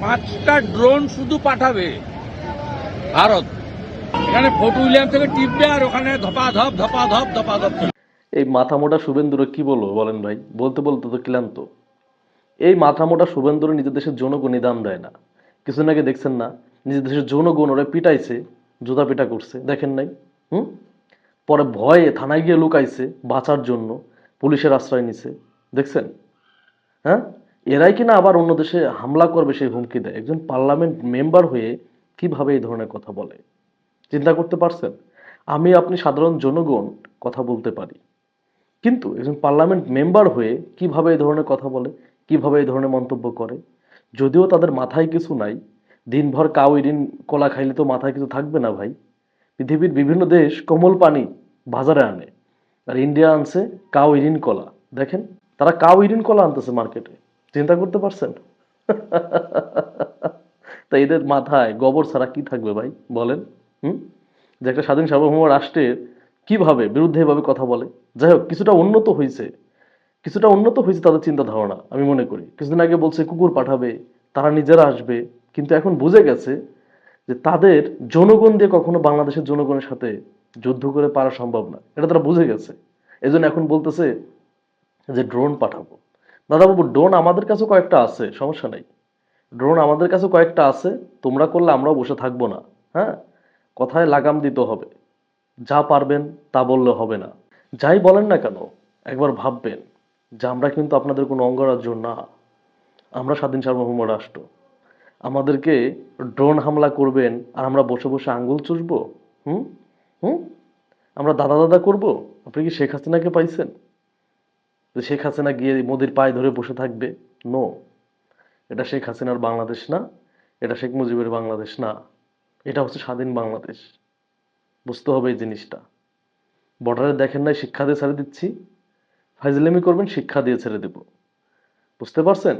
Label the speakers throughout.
Speaker 1: পাঁচটা ড্রোন শুধু পাঠাবে ভারত। এখানে ফোর্ট উইলিয়াম থেকে টিপবে আর ওখানে ধপা ধপ ধপা ধপ ধপা ধপ
Speaker 2: এই মাথা মোটা শুভেন্দুরে কি বলব বলেন ভাই? বলতে বলতে তো ক্লান্ত। এই মাথা মোটা শুভেন্দুর নিজের দেশের জনগণই দাম দেয় না। কিছুদিন আগে দেখছেন না? নিজের দেশের জনগণ ওরা পিটাইছে, জুতা পিটা করছে। দেখেন নাই? হুম? পরে ভয়ে থানায় গিয়ে লুকাইছে বাঁচার জন্য। পুলিশের আশ্রয় নিছে। দেখছেন? হ্যাঁ? এরাই কিনা আবার অন্য দেশে হামলা করবে সেই হুমকি দেয়? একজন পার্লামেন্ট মেম্বার হয়ে কীভাবে এই ধরনের কথা বলে? চিন্তা করতে পারছেন? আমি আপনি সাধারণ জনগণ, কথা বলতে পারি। কিন্তু একজন পার্লামেন্ট মেম্বার হয়ে কীভাবে এই ধরনের কথা বলে? কীভাবে এই ধরনের মন্তব্য করে? যদিও তাদের মাথায় কিছু নাই। দিনভর কাউ ইরিন কলা খাইলে তো মাথায় কিছু থাকবে না ভাই। পৃথিবীর বিভিন্ন দেশ কোমল পানি বাজারে আনে। আর ইন্ডিয়া আনছে কাউ ইরিন কলা। দেখেন, তারা কাউ ইরিন কলা আনতেছে মার্কেটে। চিন্তা করতে পারছেন? তা এদের মাথায় গোবর ছাড়া কি থাকবে ভাই? বলেন, হুম? যে একটা স্বাধীন সার্বভৌম রাষ্ট্রের কীভাবে, বিরুদ্ধে এভাবে কথা বলে? যাই হোক, কিছুটা উন্নত হয়েছে। কিছুটা উন্নত হয়েছে তাদের চিন্তা ধারণা আমি মনে করি। কিছুদিন আগে বলছে, কুকুর পাঠাবে, তারা নিজেরা আসবে। কিন্তু এখন বুঝে গেছে যে তাদের জনগণ দিয়ে কখনো বাংলাদেশের জনগণের সাথে যুদ্ধ করে পারা সম্ভব না। এটা তারা বুঝে গেছে। এজন্য এখন বলতেছে যে, ড্রোন পাঠাবো। দাদাবাবু ড্রোন আমাদের কাছে কয়েকটা আছে, সমস্যা নেই। ড্রোন আমাদের কাছে কয়েকটা আছে, তোমরা করলে আমরাও বসে থাকব না হ্যাঁ? কথায় লাগাম দিতে হবে। যা পারবেন, তা বললে হবে না। যাই বলেন না কেন, একবার ভাববেন যে আমরা কিন্তু আপনাদের কোনো অঙ্গরাজ্য না। আমরা স্বাধীন সার্বভৌম রাষ্ট্র। আমাদেরকে ড্রোন হামলা করবেন আর আমরা বসে বসে আঙ্গুল চুষবো? হুম? হুম? আমরা দাদা দাদা করব? আপনি কি শেখ হাসিনাকে পাইছেন? যে শেখ হাসিনা গিয়ে মোদির পায়ে ধরে বসে থাকবে? নো এটা শেখ হাসিনার বাংলাদেশ না, এটা শেখ মুজিবের বাংলাদেশ না, এটা হচ্ছে স্বাধীন বাংলাদেশ। বুঝতে হবে এই জিনিসটা। বর্ডারে দেখেন নাই, শিক্ষা দিয়ে ছেড়ে দিচ্ছি। ফাইজলামি করবেন, শিক্ষা দিয়ে ছেড়ে দেব। বুঝতে পারছেন?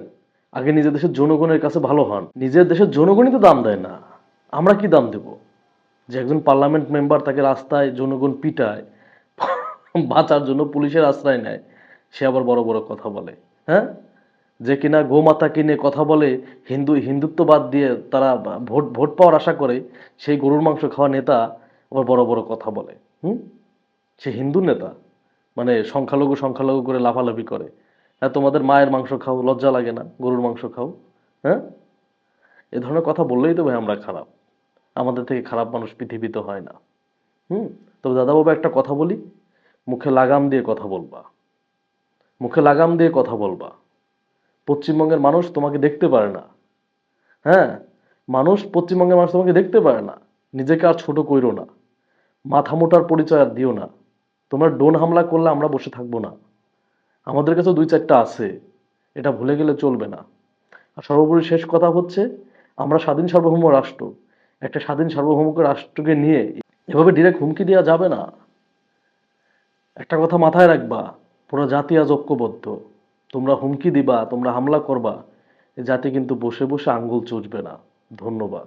Speaker 2: আগে নিজের দেশের জনগণের কাছে ভালো হন। নিজের দেশের জনগণই তো দাম দেয় না। আমরা কি দাম দেব? যে একজন পার্লামেন্ট মেম্বার তাকে রাস্তায় জনগণ পিটায়, বাঁচার জন্য পুলিশের আশ্রয় নেয় সে আবার বড় বড় কথা বলে হ্যাঁ? যে কিনা গোমাতা কিনে কথা বলে, হিন্দু হিন্দুত্ববাদ দিয়ে তারা ভোট ভোট পাওয়ার আশা করে, সেই গরুর মাংস খাওয়া নেতা আবার বড় বড় কথা বলে, হুম? সে হিন্দু নেতা মানে সংখ্যালঘু সংখ্যালঘু করে লাফালাফি করে। হ্যাঁ তোমাদের মায়ের মাংস খাও, লজ্জা লাগে না, গরুর মাংস খাও হ্যাঁ? এ ধরনের কথা বললেই তো ভাই আমরা খারাপ। আমাদের থেকে খারাপ মানুষ পৃথিবীতে হয় না, হুম? তবে দাদাবাবু একটা কথা বলি, মুখে লাগাম দিয়ে কথা বলবা। মুখে লাগাম দিয়ে কথা বলবা। পশ্চিমবঙ্গের মানুষ তোমাকে দেখতে পারে না। হ্যাঁ? মানুষ পশ্চিমবঙ্গের মানুষ তোমাকে দেখতে পারে না। নিজেকে আর ছোট কইরো না। মাথা মোটার পরিচয় আর দিও না। তোমরা ড্রোন হামলা করলে আমরা বসে থাকব না। আমাদের কাছে দুই চারটা আছে। এটা ভুলে গেলে চলবে না। আর সর্বোপরি শেষ কথা হচ্ছে, আমরা স্বাধীন সার্বভৌম রাষ্ট্র। একটা স্বাধীন সার্বভৌম রাষ্ট্রকে নিয়ে এভাবে ডিরেক্ট হুমকি দেওয়া যাবে না। একটা কথা মাথায় রাখবা পুরো জাতি আজ ঐক্যবদ্ধ। তোমরা হুমকি দিবা, তোমরা হামলা করবা জাতি কিন্তু বসে বসে আঙ্গুল চুষবে না। ধন্যবাদ।